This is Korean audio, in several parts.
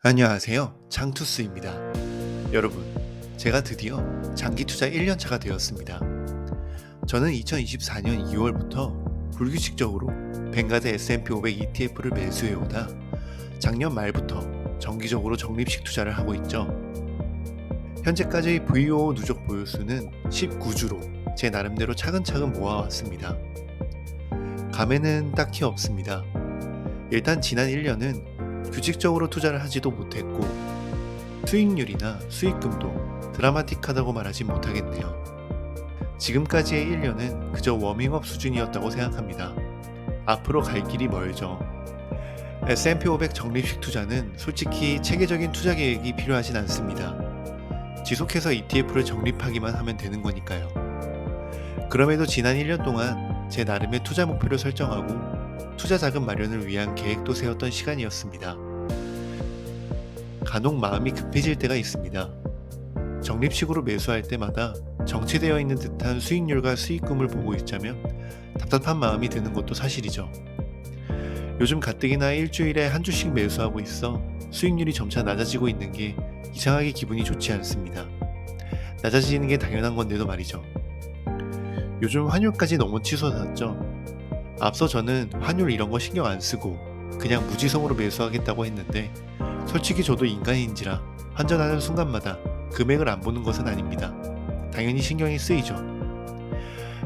안녕하세요. 장투스입니다. 여러분, 제가 드디어 장기 투자 1년차가 되었습니다. 저는 2024년 2월부터 불규칙적으로 뱅가드 S&P 500 ETF를 매수해 오다 작년 말부터 정기적으로 적립식 투자를 하고 있죠. 현재까지 VO 누적 보유수는 19주로 제 나름대로 차근차근 모아왔습니다. 감에는 딱히 없습니다. 일단 지난 1년은 규칙적으로 투자를 하지도 못했고 수익률이나 수익금도 드라마틱하다고 말하지 못하겠네요. 지금까지의 1년은 그저 워밍업 수준이었다고 생각합니다. 앞으로 갈 길이 멀죠. S&P 500 적립식 투자는 솔직히 체계적인 투자 계획이 필요하진 않습니다. 지속해서 ETF를 적립하기만 하면 되는 거니까요. 그럼에도 지난 1년 동안 제 나름의 투자 목표를 설정하고 투자 자금 마련을 위한 계획도 세웠던 시간이었습니다. 간혹 마음이 급해질 때가 있습니다. 적립식으로 매수할 때마다 정체되어 있는 듯한 수익률과 수익금을 보고 있자면 답답한 마음이 드는 것도 사실이죠. 요즘 가뜩이나 일주일에 한 주씩 매수하고 있어 수익률이 점차 낮아지고 있는 게 이상하게 기분이 좋지 않습니다. 낮아지는 게 당연한 건데도 말이죠. 요즘 환율까지 너무 치솟았죠. 앞서 저는 환율 이런 거 신경 안 쓰고 그냥 무지성으로 매수하겠다고 했는데 솔직히 저도 인간인지라 환전하는 순간마다 금액을 안 보는 것은 아닙니다. 당연히 신경이 쓰이죠.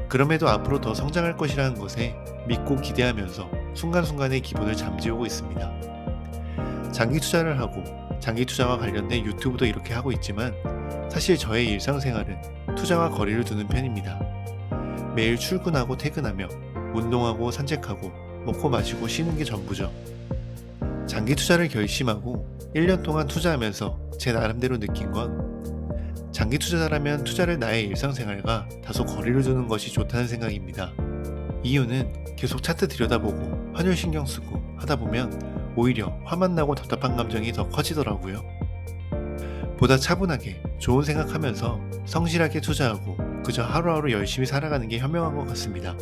그럼에도 앞으로 더 성장할 것이라는 것에 믿고 기대하면서 순간순간의 기분을 잠재우고 있습니다. 장기 투자를 하고 장기 투자와 관련된 유튜브도 이렇게 하고 있지만 사실 저의 일상생활은 투자와 거리를 두는 편입니다. 매일 출근하고 퇴근하며 운동하고 산책하고 먹고 마시고 쉬는 게 전부죠. 장기 투자를 결심하고 1년 동안 투자하면서 제 나름대로 느낀 건 장기 투자자라면 투자를 나의 일상생활과 다소 거리를 두는 것이 좋다는 생각입니다. 이유는 계속 차트 들여다보고 환율 신경 쓰고 하다 보면 오히려 화만 나고 답답한 감정이 더 커지더라고요. 보다 차분하게 좋은 생각하면서 성실하게 투자하고 그저 하루하루 열심히 살아가는 게 현명한 것 같습니다.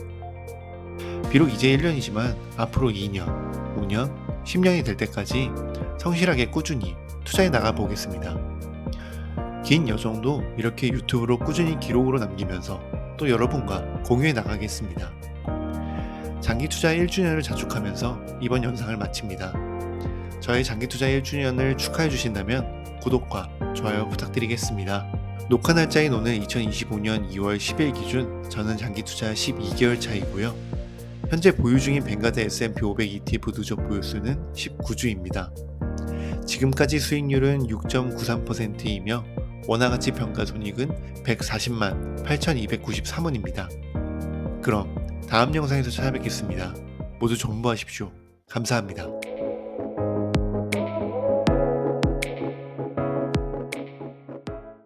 비록 이제 1년이지만 앞으로 2년, 5년, 10년이 될 때까지 성실하게 꾸준히 투자해 나가 보겠습니다. 긴 여정도 이렇게 유튜브로 꾸준히 기록으로 남기면서 또 여러분과 공유해 나가겠습니다. 장기 투자 1주년을 자축하면서 이번 영상을 마칩니다. 저의 장기 투자 1주년을 축하해 주신다면 구독과 좋아요 부탁드리겠습니다. 녹화 날짜인 오늘 2025년 2월 10일 기준 저는 장기 투자 12개월 차이고요. 현재 보유 중인 뱅가드 S&P 500 ETF 누적 보유수는 19주입니다. 지금까지 수익률은 6.93%이며 원화가치 평가 손익은 140만 8,293원입니다. 그럼 다음 영상에서 찾아뵙겠습니다. 모두 정보하십시오. 감사합니다.